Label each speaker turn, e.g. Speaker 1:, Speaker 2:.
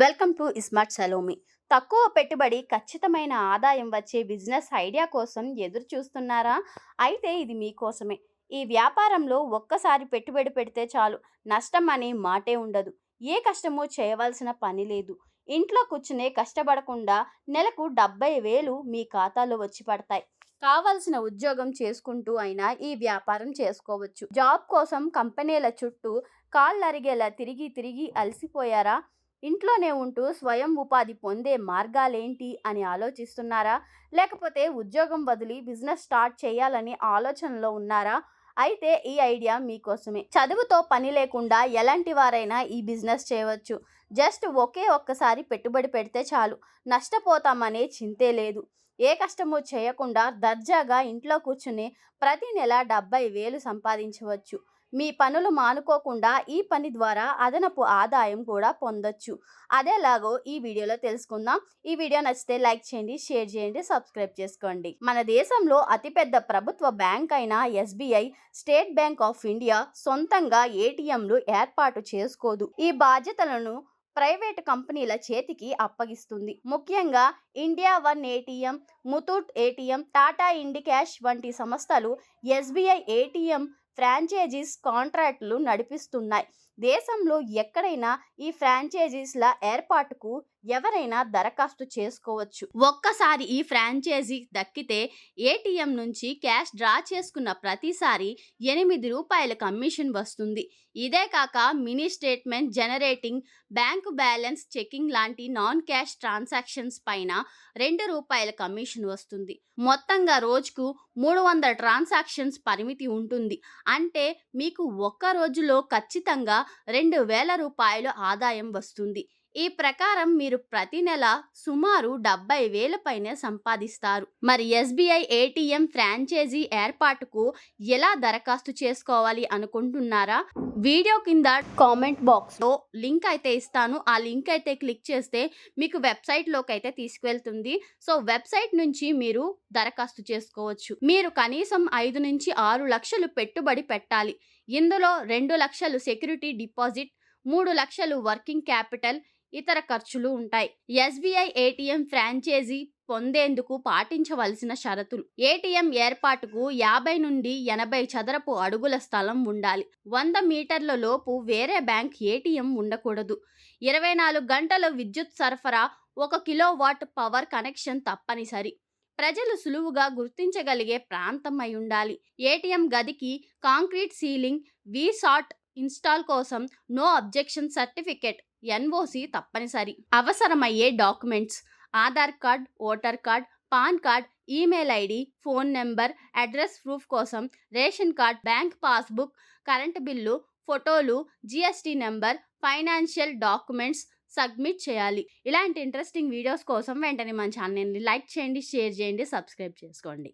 Speaker 1: Welcome to smart Salomi. తక్కువ పెట్టుబడి ఖచ్చితమైన ఆదాయం వచ్చే బిజినెస్ ఐడియా కోసం ఎదురు చూస్తున్నారా? అయితే ఇది మీకోసమే. ఈ వ్యాపారంలో ఒక్కసారి పెట్టుబడి పెడితే చాలు నష్టం అనే మాటే ఉండదు. ఏ కష్టమో చేయవలసిన పని లేదు. ఇంట్లో కూర్చునే కష్టపడకుండా నెలకు డెబ్బై వేలు మీ ఖాతాలో వచ్చి పడతాయి. కావాల్సిన ఉద్యోగం చేసుకుంటూ అయినా ఈ వ్యాపారం చేసుకోవచ్చు. జాబ్ కోసం కంపెనీల చుట్టూ కాళ్ళరిగేలా తిరిగి తిరిగి అలసిపోయారా? ఇంట్లోనే ఉంటూ స్వయం ఉపాధి పొందే మార్గాలేంటి అని ఆలోచిస్తున్నారా? లేకపోతే ఉద్యోగం వదిలి బిజినెస్ స్టార్ట్ చేయాలని ఆలోచనలో ఉన్నారా? అయితే ఈ ఐడియా మీకోసమే. చదువుతో పని లేకుండా ఎలాంటి వారైనా ఈ బిజినెస్ చేయవచ్చు. జస్ట్ ఒకే ఒక్కసారి పెట్టుబడి పెడితే చాలు. నష్టపోతామనే చింతే లేదు. ఏ కష్టమో చేయకుండా దర్జాగా ఇంట్లో కూర్చుని ప్రతి నెల డెబ్బై వేలు సంపాదించవచ్చు. మీ పనులు మానుకోకుండా ఈ పని ద్వారా అదనపు ఆదాయం కూడా పొందొచ్చు. అదేలాగో ఈ వీడియోలో తెలుసుకుందాం. ఈ వీడియో నచ్చితే లైక్ చేయండి షేర్ చేయండి సబ్స్క్రైబ్ చేసుకోండి. మన దేశంలో అతిపెద్ద ప్రభుత్వ బ్యాంక్ అయిన SBI State Bank of India సొంతంగా ఏటీఎంలు ఏర్పాటు చేసుకోదు. ఈ బాధ్యతలను ప్రైవేటు కంపెనీల చేతికి అప్పగిస్తుంది. ముఖ్యంగా India one ATM Muthoot ATM Tata Indicash వంటి సంస్థలు ఎస్బీఐ ఏటీఎం ఫ్రాంచైజీస్ కాంట్రాక్టులు నడిపిస్తున్నాయి. దేశంలో ఎక్కడైనా ఈ ఫ్రాంచైజీస్ల ఏర్పాటుకు ఎవరైనా దరఖాస్తు చేసుకోవచ్చు. ఒక్కసారి ఈ ఫ్రాంచైజీ దక్కితే ఏటీఎం నుంచి క్యాష్ డ్రా చేసుకున్న ప్రతిసారి ఎనిమిది రూపాయల కమిషన్ వస్తుంది. ఇదే కాక mini statement generating bank balance checking లాంటి నాన్ క్యాష్ ట్రాన్సాక్షన్స్ పైన రెండు రూపాయల కమిషన్ వస్తుంది. మొత్తంగా రోజుకు మూడు వందల ట్రాన్సాక్షన్స్ పరిమితి ఉంటుంది. అంటే మీకు ఒక్క రోజులో ఖచ్చితంగా రెండు వేల రూపాయలు ఆదాయం వస్తుంది. ఈ ప్రకారం మీరు ప్రతి నెల సుమారు డెబ్బై వేల పైనే సంపాదిస్తారు. మరి ఎస్బీఐ ఏటీఎం ఫ్రాంచైజీ ఏర్పాటుకు ఎలా దరఖాస్తు చేసుకోవాలి అనుకుంటున్నారా? వీడియో కింద కామెంట్ బాక్స్లో లింక్ అయితే ఇస్తాను. ఆ లింక్ అయితే క్లిక్ చేస్తే మీకు వెబ్సైట్లోకి అయితే తీసుకువెళ్తుంది. సో వెబ్సైట్ నుంచి మీరు దరఖాస్తు చేసుకోవచ్చు. మీరు కనీసం ఐదు నుంచి ఆరు లక్షలు పెట్టుబడి పెట్టాలి. ఇందులో రెండు లక్షలు సెక్యూరిటీ డిపాజిట్ మూడు లక్షలు వర్కింగ్ క్యాపిటల్ ఇతర ఖర్చులు ఉంటాయి. ఎస్బీఐ ఏటీఎం ఫ్రాంచైజీ పొందేందుకు పాటించవలసిన షరతులు. ఏటీఎం ఏర్పాటుకు యాభై నుండి ఎనభై చదరపు అడుగుల స్థలం ఉండాలి. వంద మీటర్ల లోపు వేరే బ్యాంక్ ఏటీఎం ఉండకూడదు. ఇరవై నాలుగు గంటల విద్యుత్ సరఫరా ఒక కిలో వాట్ పవర్ కనెక్షన్ తప్పనిసరి. ప్రజలు సులువుగా గుర్తించగలిగే ప్రాంతం అయి ఉండాలి. ఏటీఎం గదికి కాంక్రీట్ సీలింగ్ వీసాట్ ఇన్స్టాల్ కోసం నో అబ్జెక్షన్ సర్టిఫికెట్. ఎన్ఓసి తప్పనిసరి. అవసరమయ్యే documents Aadhaar card voter card PAN card email ID phone number address proof కోసం ration card bank passbook current bill ఫోటోలు GST number financial documents submit చేయాలి. ఇలాంటి interesting videos కోసం వెంటనే మన ఛానల్ని లైక్ చేయండి షేర్ చేయండి సబ్స్క్రైబ్ చేసుకోండి.